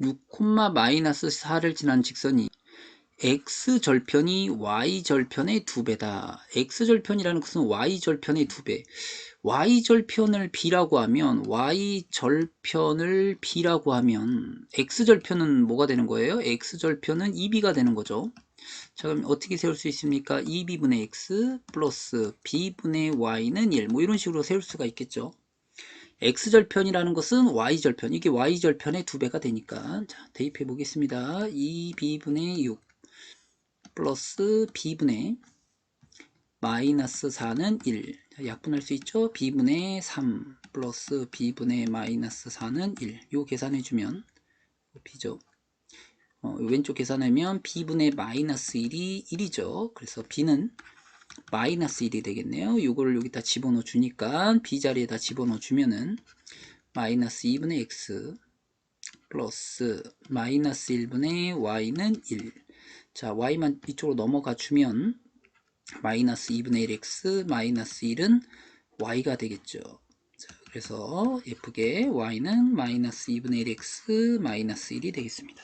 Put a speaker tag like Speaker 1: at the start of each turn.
Speaker 1: 6, 마이너스 4를 지난 직선이 x절편이 y절편의 두배다 x절편이라는 것은 y절편의 두배 y절편을 b라고 하면 y절편을 b라고 하면 x절편은 뭐가 되는 거예요? x절편은 2b가 되는 거죠. 자 그럼 어떻게 세울 수 있습니까? 2b분의 x 플러스 b분의 y는 1. 뭐 이런 식으로 세울 수가 있겠죠. X절편이라는 것은 y절편. 이게 y절편의 두 배가 되니까 자 대입해 보겠습니다. 2b분의 6 플러스 b분의 마이너스 4는 1. 자, 약분할 수 있죠? b분의 3 플러스 b분의 마이너스 4는 1. 요 계산해 주면 b죠. 어, 왼쪽 계산하면 b분의 마이너스 1이 1이죠. 그래서 b는 마이너스 1이 되겠네요. 이거를 여기다 집어넣어 주니까 b 자리에다 집어넣어 주면은 마이너스 2분의 x 플러스 마이너스 1분의 y는 1. 자, y만 이쪽으로 넘어가 주면 마이너스 2분의 1x 마이너스 1은 y가 되겠죠. 자, 그래서 예쁘게 y는 마이너스 2분의 1x 마이너스 1이 되겠습니다.